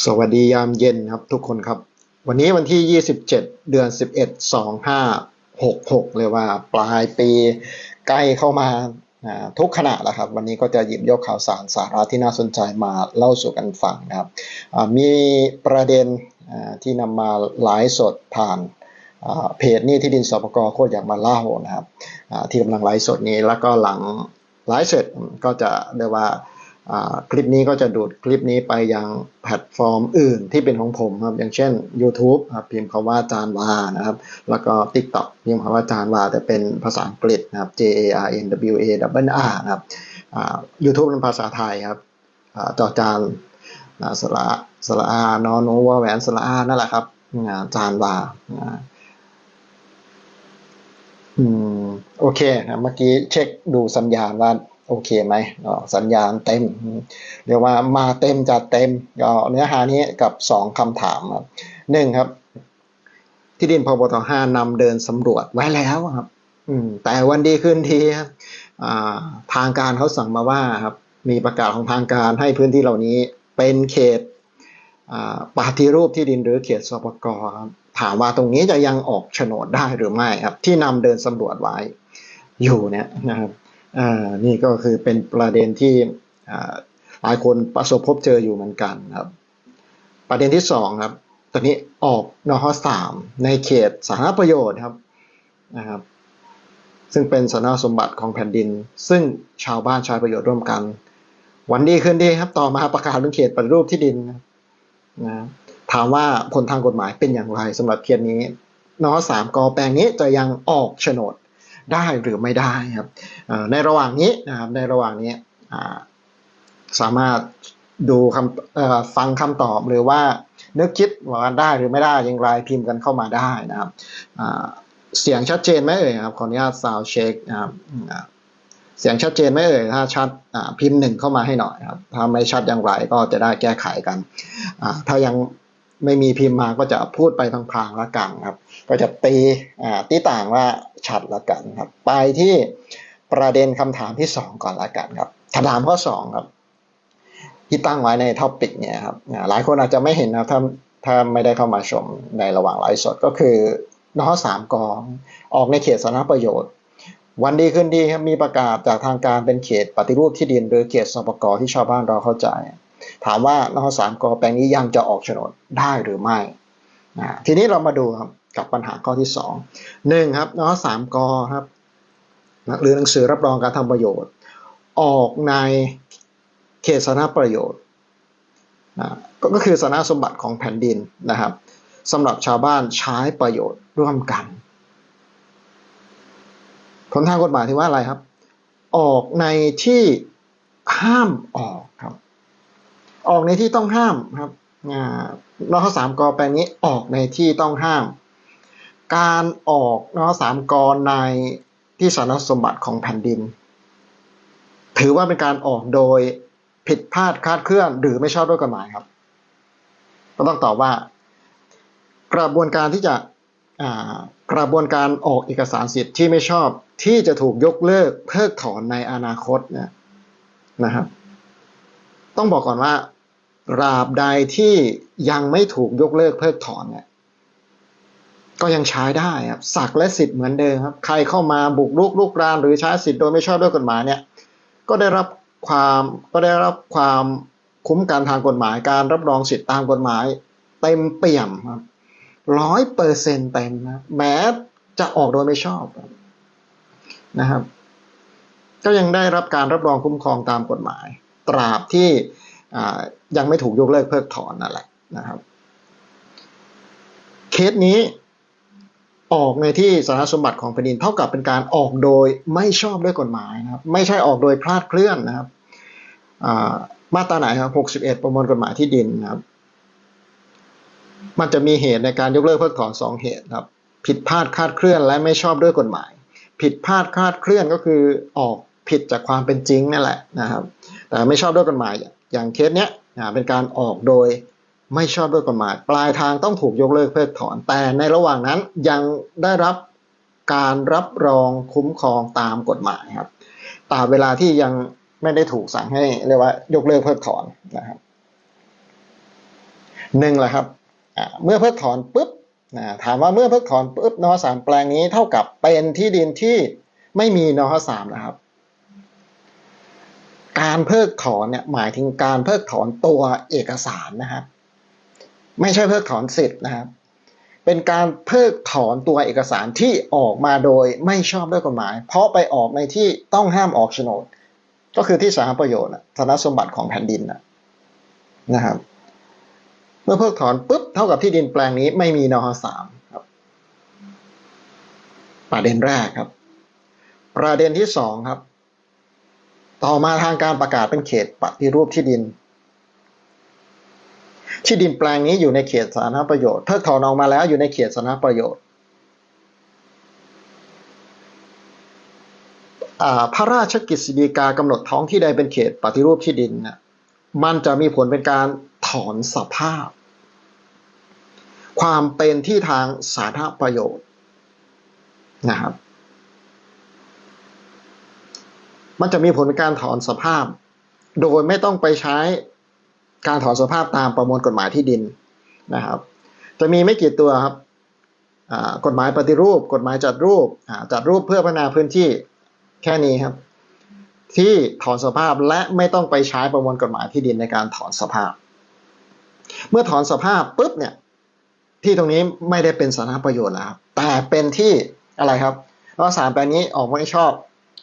สวัสดียามเย็นครับทุกคนครับ วันนี้วันที่ 27 เดือน 11 2566 เลยว่าปลายปีใกล้เข้ามาทุกขณะแล้วครับ วันนี้ก็จะหยิบยกข่าวสารสาระที่น่าสนใจมาเล่าสู่กันฟังนะครับ มีประเด็นที่นำมาไลฟ์สดผ่านเพจนี่ที่ดินสปกโคตรอยากมาเล่านะครับที่กำลังไลฟ์สดนี้แล้วก็หลังไลฟ์เสร็จก็จะเรียกว่า คลิปนี้ก็จะดูดคลิปนี้ไปยังแพลตฟอร์มอื่นที่เป็นของผมครับ อย่างเช่น YouTube ครับพิมพ์คำว่าจานวานะครับ แล้วก็ TikTok พิมพ์คำว่าจานวาแต่เป็นภาษาอังกฤษนะครับ J A R N W A W R นะครับยูทูบเป็นภาษาไทยครับจอจานสระสระอานอนโอวแหวนสระอานั่นแหละครับจานวาอืมโอเคนะเมื่อกี้เช็คดูสัญญาณว่า โอเคไหมสัญญาณเต็ม เรียกว่ามาเต็มจัดเต็มก็เนื้อหานี้กับสองคำถามครับหนึ่งครับ ที่ดินพบทห้านำเดินสำรวจไว้แล้วครับแต่วันดีขึ้นทีครับทางการเขาสั่งมาว่าครับ มีประกาศของทางการให้พื้นที่เหล่านี้เป็นเขตปฏิรูปที่ดินหรือเขตสปกครับถามว่าตรงนี้จะยังออกโฉนดได้หรือไม่ครับ ที่นำเดินสำรวจไว้อยู่เนี่ยนะครับ อ่านี่ก็คือเป็นประเด็นที่หลายคนประสบพบเจออยู่เหมือนกันครับ ประเด็นที่สองครับ ตอนนี้ออกนอสามในเขตสาธารณประโยชน์ครับนะครับ ซึ่งเป็นสาธารณสมบัติของแผ่นดิน ซึ่งชาวบ้านใช้ประโยชน์ร่วมกัน วันดีขึ้นดีครับ ต่อมาประกาศเรื่องเขตปฏิรูปที่ดินนะถามว่าผลทางกฎหมายเป็นอย่างไรสำหรับเขตนี้นอสามกอแปลงนี้จะยังออกโฉนด ได้หรือไม่ได้ครับในระหว่างนี้นะครับในระหว่างนี้สามารถดูคำฟังคำตอบหรือว่านึกคิดว่าได้หรือไม่ได้อย่างไรพิมพ์กันเข้ามาได้นะครับเสียงชัดเจนไหมเอ่ยครับขออนุญาตซาวเช็คนะครับเสียงชัดเจนไหมเอ่ยถ้าชัดพิมพ์หนึ่งเข้ามาให้หน่อยครับถ้าไม่ชัดอย่างไรก็จะได้แก้ไขกันถ้ายัง ไม่มีพิมพ์มาก็จะพูดไปพางๆละกันครับ ก็จะตีตีต่างว่าชัดละกันครับ ไปที่ประเด็นคำถามที่สองก่อนละกันครับคำถามข้อสองครับที่ตั้งไว้ในท็อปิกเนี่ยครับหลายคนอาจจะไม่เห็นนะถ้าถ้าไม่ได้เข้ามาชมในระหว่างไลฟ์สดก็คือนอสามกองออกในเขตสาธารณประโยชน์ วันดีขึ้นดีครับมีประกาศจากทางการเป็นเขตปฏิรูปที่ดิน หรือเขตสปกที่ชาวบ้านเราเข้าใจ ถามว่านสามกแปลงนี้ยังจะออกโฉนดได้หรือไม่นะทีนี้เรามาดูครับกับปัญหาข้อที่สองหนึ่งครับนสามกครับหรือหนังสือรับรองการทำประโยชน์ ออกในเขตสาธารณประโยชน์นะก็คือสาธารณสมบัติของแผ่นดินนะครับสำหรับชาวบ้านใช้ประโยชน์ร่วมกันผลทางกฎหมายที่ว่าอะไรครับ ออกในที่ห้ามออกครับ ออกในที่ต้องห้ามครับนอสามกอแปลงนี้ออกในที่ต้องห้าม การออกนอสามกอในที่สารสมบัติของแผ่นดิน ถือว่าเป็นการออกโดยผิดพลาดคาดเคลื่อนหรือไม่ชอบด้วยกฎหมายครับ ก็ต้องตอบว่า กระบวนการที่จะกระบวนการออกเอกสารสิทธิ์ที่ไม่ชอบที่จะถูกยกเลิกเพิกถอนในอนาคตนะนะครับ ต้องบอกก่อนว่าราบใดที่ยังไม่ถูกยกเลิกเพิกถอนเนี่ยก็ยังใช้ได้ครับสักและสิทธิ์เหมือนเดิมครับ ใครเข้ามาบุกรุกลุกรานหรือใช้สิทธิ์โดยไม่ชอบด้วยกฎหมายเนี่ย ก็ได้รับความก็ได้รับความคุ้มกันทางกฎหมายการรับรองสิทธิ์ตามกฎหมาย เต็มเปี่ยมครับร้อยเปอร์เซ็นต์เต็มนะแม้จะออกโดยไม่ชอบนะครับ ก็ยังได้รับการรับรองคุ้มครองตามกฎหมาย ตราบที่ยังไม่ถูกยกเลิกเพิกถอนนั่นแหละนะครับ เคสนี้ออกในที่สาธารณสมบัติของแผ่นดินเท่ากับเป็นการออกโดยไม่ชอบด้วยกฎหมายนะครับ ไม่ใช่ออกโดยพลาดเคลื่อนนะครับมาตราไหนครับ61 ประมวลกฎหมายที่ดินนะครับ มันจะมีเหตุในการยกเลิกเพิกถอนสองเหตุครับ ผิดพลาดคาดเคลื่อนและไม่ชอบด้วยกฎหมาย ผิดพลาดคาดเคลื่อนก็คือออกผิดจากความเป็นจริงนั่นแหละนะครับ ไม่ชอบด้วยกฎหมาย อย่างเคสเนี้ยเป็นการออกโดยไม่ชอบด้วยกฎหมาย ปลายทางต้องถูกยกเลิกเพิกถอน แต่ในระหว่างนั้นยังได้รับการรับรองคุ้มครองตามกฎหมายครับตามเวลาที่ยังไม่ได้ถูกสั่งให้เรียกว่ายกเลิกเพิกถอนนะครับหนึ่งแหละครับเมื่อเพิกถอนปุ๊บถามว่าเมื่อเพิกถอนปุ๊บนสามแปลงนี้เท่ากับเป็นที่ดินที่ไม่มีนสามนะครับ การเพิกถอนเนี่ยหมายถึงการเพิกถอนตัวเอกสารนะครับไม่ใช่เพิกถอนสิทธิ์นะครับ เป็นการเพิกถอนตัวเอกสารที่ออกมาโดยไม่ชอบด้วยกฎหมาย เพราะไปออกในที่ต้องห้ามออกโฉนด ก็คือที่สาธารณประโยชน์ธนสมบัติของแผ่นดินนะครับ เมื่อเพิกถอนปุ๊บเท่ากับที่ดินแปลงนี้ไม่มีนหสามครับประเด็นแรกครับ ประเด็นที่สองครับ ต่อมาทางการประกาศเป็นเขตปฏิรูปที่ดิน ที่ดินแปลงนี้อยู่ในเขตสาธารณประโยชน์เพิกถอนออกมาแล้วอยู่ในเขตสาธารณประโยชน์พระราชกิจสีกากำหนดท้องที่ใดเป็นเขตปฏิรูปที่ดินนะมันจะมีผลเป็นการถอนสภาพ ความเป็นที่ทางสาธารณประโยชน์นะครับ มันจะมีผลการถอนสภาพ โดยไม่ต้องไปใช้การถอนสภาพตามประมวลกฎหมายที่ดินนะครับ จะมีไม่กี่ตัวครับกฎหมายปฏิรูป กฎหมายจัดรูปจัดรูปเพื่อพัฒนาพื้นที่แค่นี้ครับ ที่ถอนสภาพและไม่ต้องไปใช้ประมวลกฎหมายที่ดินในการถอนสภาพ เมื่อถอนสภาพปุ๊บเนี่ยที่ตรงนี้ไม่ได้เป็นสาธารณประโยชน์แล้วแต่เป็นที่อะไรครับนสามแปลงนี้ออกไม่ชอบ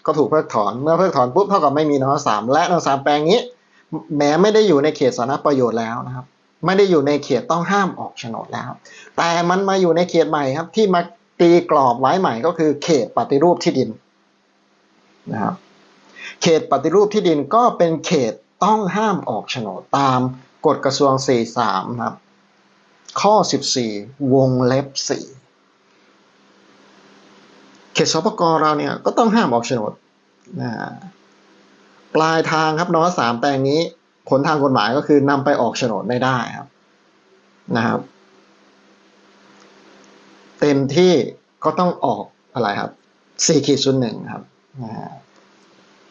ก็ถูกเพิกถอน เมื่อเพิกถอนปุ๊บเท่ากับไม่มีนสามและนสามแปลงนี้ แม้ไม่ได้อยู่ในเขตสาธารณประโยชน์แล้วนะครับ ไม่ได้อยู่ในเขตต้องห้ามออกโฉนดแล้ว แต่มันมาอยู่ในเขตใหม่ครับ ที่มาตีกรอบไว้ใหม่ก็คือเขตปฏิรูปที่ดินนะครับเขตปฏิรูปที่ดินก็เป็นเขตต้องห้ามออกโฉนดตามกฎกระทรวง 43 ครับ ข้อ 14 วงเล็บ 4 ตสปกเราเนี่ยก็ต้องห้ามออกโฉนดนะปลายทางครับนอสามแปลงนี้ผลทางกฎหมายก็คือนำไปออกโฉนดไม่ได้ครับนะครับ เต็มที่ก็ต้องออกอะไรครับสี่ขีดศูนย์หนึ่งครับ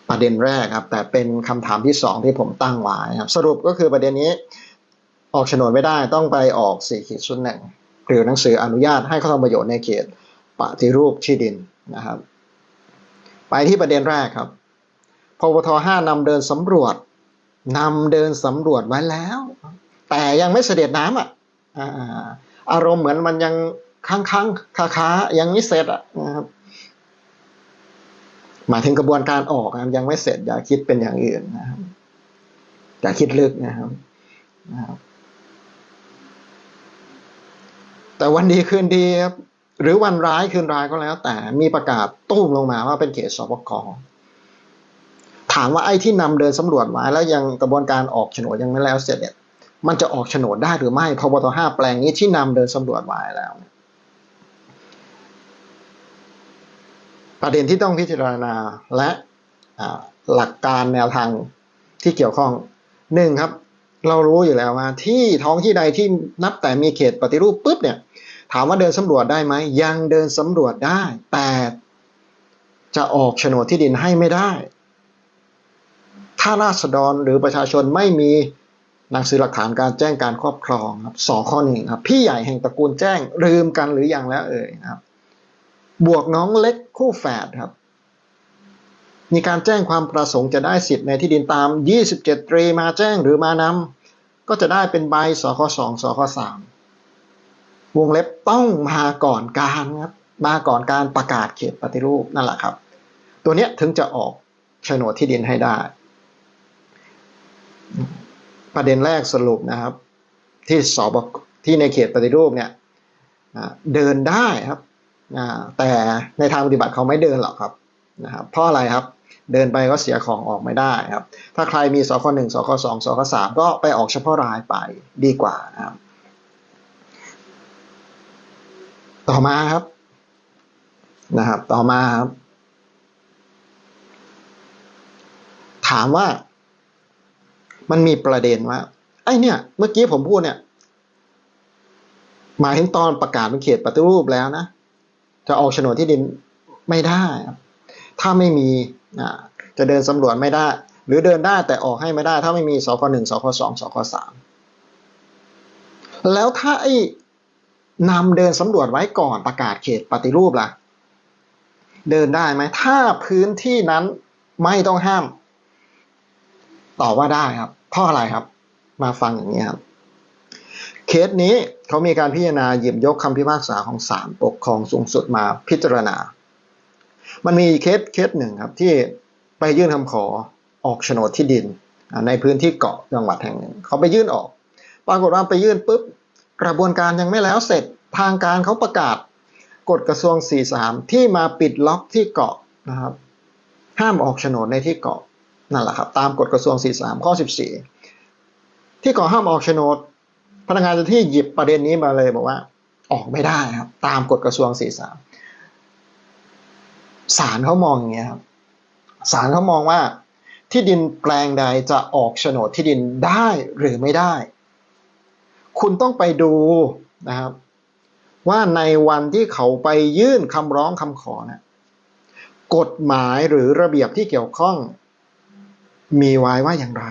ประเด็นแรกครับ แต่เป็นคำถามที่สองที่ผมตั้งไว้ครับ สรุปก็คือประเด็นนี้ ออกโฉนดไม่ได้ต้องไปออกสี่ขีดศูนย์หนึ่งหรือหนังสืออนุญาตให้เขาทำประโยชน์ในเขตปฏิรูปที่ดิน นะครับ ไปที่ประเด็นแรกครับพปทห้านำเดินสำรวจนำเดินสำรวจไว้แล้ว แต่ยังไม่เสด็จน้ำอะอารมณ์เหมือนมันยังค้างค้างคาคายังไม่เสร็จอะนะครับหมายถึงกระบวนการออกนะยังไม่เสร็จอย่าคิดเป็นอย่างอื่นนะครับอย่าคิดลึกนะครับนะครับ แต่วันดีคืนดีครับ หรือวันร้ายคืนร้ายก็แล้ว แต่มีประกาศตุ้มลงมาว่าเป็นเขตสปกถามว่าไอ้ที่นำเดินสำรวจมาแล้วยังกระบวนการออกโฉนดยังไม่แล้วเสร็จเนี่ยมันจะออกโฉนดได้หรือไม่พบทห้าแปลงนี้ที่นำเดินสำรวจมาแล้ว ประเด็นที่ต้องพิจารณาและหลักการแนวทางที่เกี่ยวข้องหนึ่งครับ เรารู้อยู่แล้วว่าที่ท้องที่ใดที่นับแต่มีเขตปฏิรูปปุ๊บเนี่ย ถามว่าเดินสำรวจได้ไหมยังเดินสำรวจได้ แต่จะออกโฉนดที่ดินให้ไม่ได้ ถ้าราษฎรหรือประชาชนไม่มีหนังสือหลักฐานการแจ้งการครอบครองครับสองข้อหนึ่งครับ พี่ใหญ่แห่งตระกูลแจ้งลืมกันหรือยังแล้วเอ่ยครับ บวกน้องเล็กคู่แฝดครับ มีการแจ้งความประสงค์จะได้สิทธิ์ในที่ดินตาม 27 ตรีมาแจ้งหรือมานำก็จะได้เป็นใบสคสองสคสาม วงเล็บต้องมาก่อนการครับมาก่อนการประกาศเขตปฏิรูปนั่นแหละครับ ตัวเนี้ยถึงจะออกโฉนดที่ดินให้ได้ ประเด็นแรกสรุปนะครับ ที่สอบที่ในเขตปฏิรูปเนี่ยเดินได้ครับแต่ในทางปฏิบัติเขาไม่เดินหรอกครับนะครับเพราะอะไรครับเดินไปก็เสียของออกไม่ได้ครับ ถ้าใครมีสคหนึ่งสคสองสคสามก็ไปออกเฉพาะรายไปดีกว่านะครับ ต่อมาครับ นะครับ ต่อมาครับ ถามว่า มันมีประเด็นว่าไอ้เนี่ย เมื่อกี้ผมพูดเนี่ย หมายถึงตอนประกาศเป็นเขตปฏิรูปแล้วนะ จะออกโฉนดที่ดินไม่ได้ ถ้าไม่มีจะเดินสำรวจไม่ได้ หรือเดินได้แต่ออกให้ไม่ได้ ถ้าไม่มีสคหนึ่งสคสองสคสามแล้วถ้าไอ้ นำเดินสำรวจไว้ก่อนประกาศเขตปฏิรูปล่ะ เดินได้ไหม ถ้าพื้นที่นั้นไม่ต้องห้าม ตอบว่าได้ครับ เพราะอะไรครับ มาฟังอย่างนี้ครับเคสนี้เขามีการพิจารณาหยิบยกคำพิพากษาของศาลปกครองสูงสุดมาพิจารณา มันมีเคสเคสหนึ่งครับที่ไปยื่นคำขอออกโฉนดที่ดิน ในพื้นที่เกาะจังหวัดแห่งหนึ่งเขาไปยื่นออก ปรากฏว่าไปยื่นปุ๊บ กระบวนการยังไม่แล้วเสร็จทางการเขาประกาศกฎกระทรวง 43 ที่มาปิดล็อกที่เกาะนะครับ ห้ามออกโฉนดในที่เกาะนั่นแหละครับตามกฎกระทรวง 43 ข้อ 14 ที่เกาะห้ามออกโฉนด พนักงานเจ้าที่หยิบประเด็นนี้มาเลยบอกว่า ออกไม่ได้ครับ ตามกฎกระทรวง 43ศาลเขามองอย่างเงี้ยครับศาลเขามองว่าที่ดินแปลงใดจะออกโฉนดที่ดินได้หรือไม่ได้ คุณต้องไปดูนะครับ ว่าในวันที่เขาไปยื่นคำร้องคำขอนะกฎหมายหรือระเบียบที่เกี่ยวข้อง มีไว้ว่าอย่างไร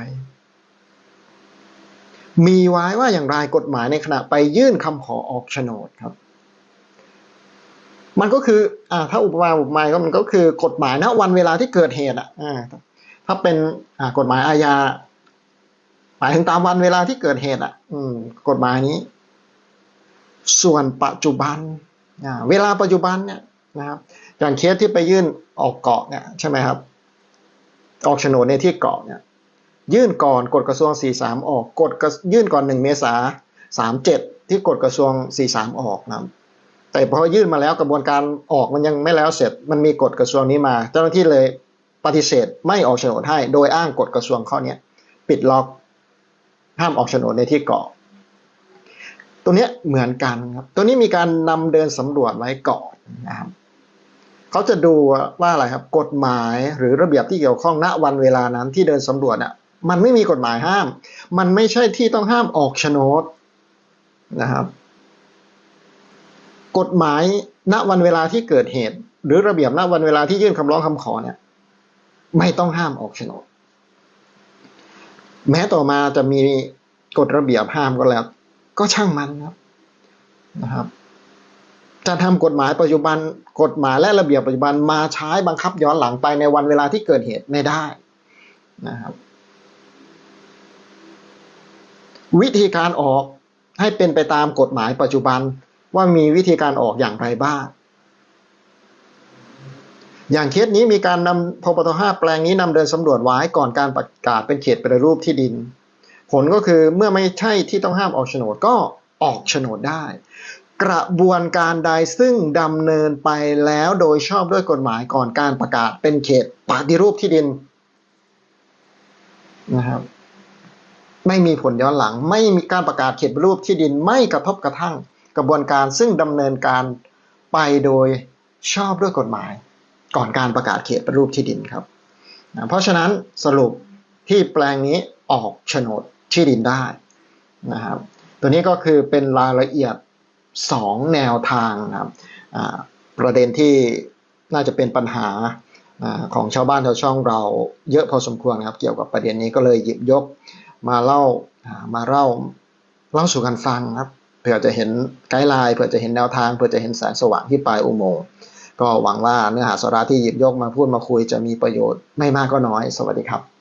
มีไว้ว่าอย่างไรกฎหมายในขณะไปยื่นคำขอออกโฉนดครับ มันก็คืออ่าถ้าอุปมาอุปไมยก็มันก็คือกฎหมายนะวันเวลาที่เกิดเหตุอะอ่าถ้าเป็นอ่ากฎหมายอาญา หมายถึงตามวันเวลาที่เกิดเหตุอะ อืม กฎหมายนี้ ส่วนปัจจุบันเวลาปัจจุบันเนี่ยนะครับอย่างเคสที่ไปยื่นออกเกาะเนี่ยใช่ไหมครับ ออกโฉนดในที่เกาะเนี่ย ยื่นก่อนกฎกระทรวง 43 ออกกฎยื่นก่อน 1 เมษา37 ที่กฎกระทรวง 43 ออกนะครับแต่พอยื่นมาแล้วกระบวนการออกมันยังไม่แล้วเสร็จ มันมีกฎกระทรวงนี้มา เจ้าหน้าที่เลยปฏิเสธไม่ออกโฉนดให้ โดยอ้างกฎกระทรวงข้อนี้ปิดล็อก ห้ามออกโฉนดในที่เกาะ ตัวนี้เหมือนกันครับ ตัวนี้มีการนำเดินสำรวจไว้ก่อนนะครับเขาจะดูว่าอะไรครับ กฎหมายหรือระเบียบที่เกี่ยวข้องณวันเวลานั้นที่เดินสำรวจอะมันไม่มีกฎหมายห้าม มันไม่ใช่ที่ต้องห้ามออกโฉนดนะครับ กฎหมายณวันเวลาที่เกิดเหตุ หรือระเบียบณวันเวลาที่ยื่นคำร้องคำขอเนี่ย ไม่ต้องห้ามออกโฉนด แม้ต่อมาจะมีกฎระเบียบห้ามก็แล้ว ก็ช่างมันครับนะครับ จะทำกฎหมายปัจจุบันกฎหมายและระเบียบปัจจุบันมาใช้บังคับย้อนหลังไปในวันเวลาที่เกิดเหตุไม่ได้นะครับ วิธีการออกให้เป็นไปตามกฎหมายปัจจุบันว่ามีวิธีการออกอย่างไรบ้าง อย่างเคสนี้มีการนำพปท5แปลงนี้นำเดินสำรวจไว้ก่อนการประกาศเป็นเขตประรูปที่ดิน ผลก็คือเมื่อไม่ใช่ที่ต้องห้ามออกโฉนดก็ออกโฉนดได้ กระบวนการใดซึ่งดำเนินไปแล้วโดยชอบด้วยกฎหมายก่อนการประกาศเป็นเขตปฏิรูปที่ดินนะครับไม่มีผลย้อนหลัง ไม่มีการประกาศเขตปฏิรูปที่ดินไม่กระทบกระทั่ง กระบวนการซึ่งดำเนินการไปโดยชอบด้วยกฎหมาย ก่อนการประกาศเขตปฏิรูปที่ดินครับนะเพราะฉะนั้นสรุปที่แปลงนี้ออกโฉนดที่ดินได้นะครับตัวนี้ก็คือเป็นรายละเอียด 2 แนวทางนะครับประเด็นที่น่าจะเป็นปัญหาของชาวบ้านชาวช่องเราเยอะพอสมควรครับ เกี่ยวกับประเด็นนี้ก็เลยหยิบยกมาเล่ามาเล่าเล่าสู่กันฟังครับเผื่อจะเห็นไกด์ไลน์เผื่อจะเห็นแนวทางเผื่อจะเห็นแสงสว่างที่ปลายอุโมงค์ ก็หวังว่าเนื้อหาสาระที่หยิบยกมาพูดมาคุยจะมีประโยชน์ไม่มากก็น้อย สวัสดีครับ